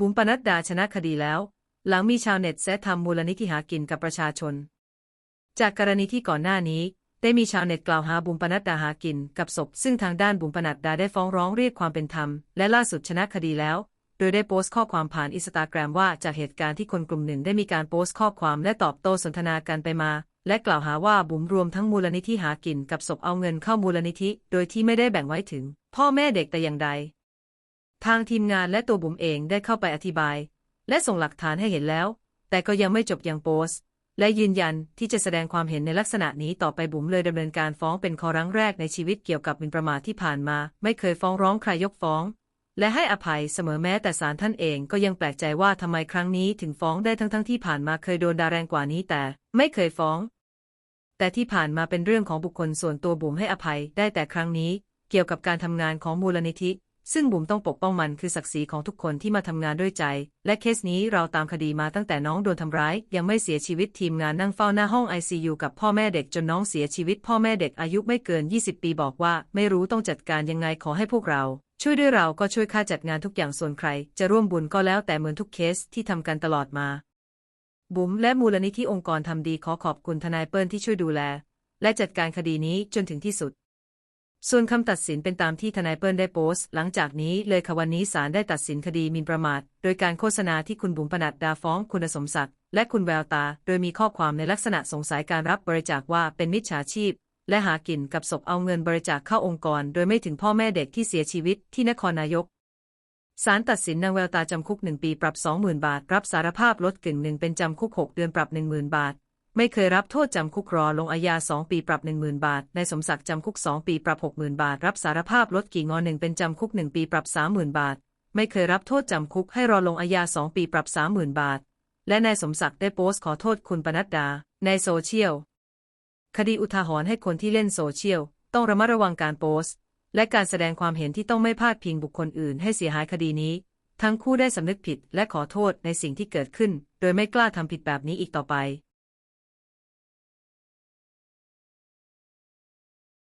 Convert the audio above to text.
บุ๋มปนัดดาชนะคดีแล้ว หลังมีชาวเน็ตแซะทำมูลนิธิหากินกับประชาชน จากกรณีที่ก่อนหน้านี้ ได้มีชาวเน็ตกล่าวหาบุ๋มปนัดดาหากินกับศพ ซึ่งทางด้านบุ๋มปนัดดาได้ฟ้องร้องเรียกความเป็นธรรม และล่าสุดชนะคดีแล้ว โดยได้โพสต์ข้อความผ่านอินสตาแกรมว่าจากเหตุการณ์ที่คนกลุ่มหนึ่งได้มีการโพสต์ข้อความและตอบโต้สนทนากันไปมา และกล่าวหาว่าบุ๋มรวมทั้งมูลนิธิหากินกับศพเอาเงินเข้ามูลนิธิ โดยที่ไม่ได้แบ่งไว้ถึง พ่อแม่เด็กแต่อย่างใด ทางทีมงานและตัวบุ๋มเองได้เข้าไปอธิบาย และส่งหลักฐานให้เห็นแล้ว แต่ก็ยังไม่จบยังโพสต์ และยืนยันที่จะแสดงความเห็นในลักษณะนี้ต่อไปบุ๋มเลยดำเนินการฟ้องเป็นคอรั้งแรกในชีวิตเกี่ยวกับมินประมาทที่ผ่านมา ไม่เคยฟ้องร้องใครยกฟ้อง และให้อภัยเสมอแม้แต่ศาลท่านเองก็ยังแปลกใจว่าทำไมครั้งนี้ถึงฟ้องได้ทั้งๆที่ผ่านมาเคยโดนด่าแรงกว่านี้แต่ไม่เคยฟ้อง แต่ที่ผ่านมาเป็นเรื่องของบุคคลส่วนตัวบุ๋มให้อภัยได้แต่ครั้งนี้ เกี่ยวกับการทำงานของมูลนิธิ ซึ่งบุ๋มต้องปกป้องมันคือศักดิ์ศรีของทุกคนที่มาทำงานด้วยใจ และเคสนี้เราตามคดีมาตั้งแต่น้องโดนทำร้าย ยังไม่เสียชีวิตทีมงานนั่งเฝ้าหน้าห้อง ICU กับพ่อแม่เด็กจนน้องเสียชีวิต พ่อแม่เด็กอายุไม่เกิน 20 ปีบอกว่า ไม่รู้ต้องจัดการยังไงขอให้พวกเรา ช่วยด้วยเราก็ช่วยค่าจัดงานทุกอย่างส่วนใคร จะร่วมบุญก็แล้วแต่เหมือนทุกเคสที่ทำกันตลอดมา บุ๋มและมูลนิธิองค์กรทำดีขอขอบคุณทนายเปิ้ลที่ช่วยดูแล และจัดการคดีนี้จนถึงที่สุด ส่วนคำตัดสินเป็นตามที่ทนายเปิ้ลได้โพสต์ หลังจากนี้เลยค่ะวันนี้ศาลได้ตัดสินคดีมินประมาท โดยการโฆษณาที่คุณบุ๋มปนัดดาฟ้องคุณสมศักดิ์และคุณแววตา โดยมีข้อความในลักษณะสงสัยการรับบริจาคว่าเป็นมิจฉาชีพ และหากินกับศพเอาเงินบริจาคเข้าองค์กร โดยไม่ถึงพ่อแม่เด็กที่เสียชีวิตที่นครนายกศาลตัดสินนางแววตาจำคุกหนึ่งปีปรับ 20,000 บาท รับสารภาพลดกึ่งหนึ่งเป็นจำคุก 6 เดือนปรับ 10,000 บาท ไม่เคยรับโทษจำคุกรอลงอาญา 2 ปีปรับ 10,000 บาท นายสมศักดิ์จำคุก 2 ปีปรับ 60,000 บาท รับสารภาพลดกี่งอหนึ่งเป็นจำคุก 1 ปีปรับ 30,000 บาท ไม่เคยรับโทษจำคุกให้รอลงอาญา 2 ปีปรับ 30,000 บาท และนายสมศักดิ์ได้โพสต์ขอโทษคุณปนัดดา ในโซเชียล คดีอุทาหรณ์ให้คนที่เล่นโซเชียล ต้องระมัดระวังการโพสต์ และการแสดงความเห็นที่ต้องไม่พาดพิงบุคคลอื่น ให้เสียหายคดีนี้ ทั้งคู่ได้สำนึกผิดและขอโทษในสิ่งที่เกิดขึ้น โดยไม่กล้าทำผิดแบบนี้อีกต่อไป